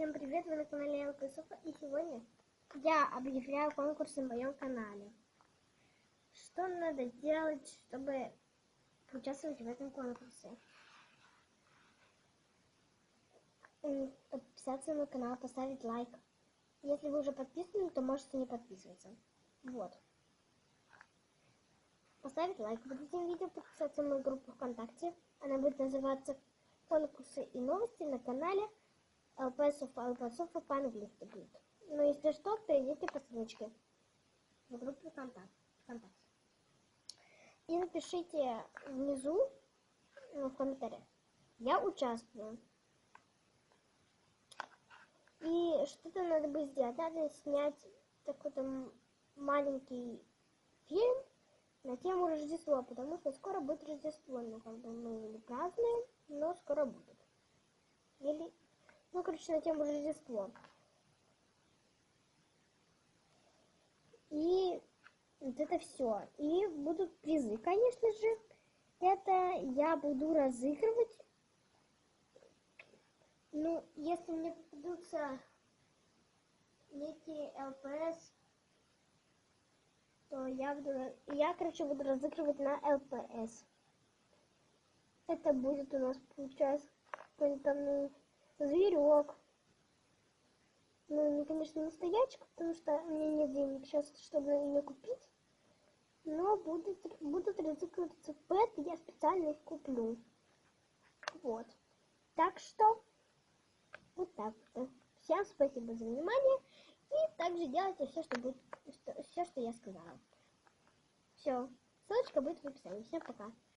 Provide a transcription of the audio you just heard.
Всем привет, вы на канале Алкасофа и сегодня я объявляю конкурс на моем канале. Что надо делать, чтобы участвовать в этом конкурсе? Подписаться на канал, поставить лайк. Если вы уже подписаны, то можете не подписываться. Вот. Поставить лайк под этим видео, подписаться на мою группу ВКонтакте. Она будет называться «Конкурсы и новости» на канале ЛПСов, ЛПСов по-английски будет. Но если что, перейдите по ссылочке в группу ВКонтакте. И напишите внизу ну, в комментариях. Я участвую. И что-то надо бы сделать. Надо снять такой-то маленький фильм на тему Рождества, потому что скоро будет Рождество. Ну, как бы мы не празднуем, но скоро будет. Или, ну, короче, на тему Рождества. И вот это все. И будут призы, конечно же. Это я буду разыгрывать. Ну, если мне попадутся некие ЛПС, то я буду... Я, короче, буду разыгрывать на ЛПС. Это будет у нас, получается, какой-то ну, зверек. Ну, не, конечно, не стоячка, потому что у меня нет денег сейчас, чтобы ее купить. Но будут, будут разыгрываться пэт, я специально их куплю. Вот. Так что, вот так вот. Всем спасибо за внимание. И также делайте все, что будет, что, все, что я сказала. Все. Ссылочка будет в описании. Всем пока.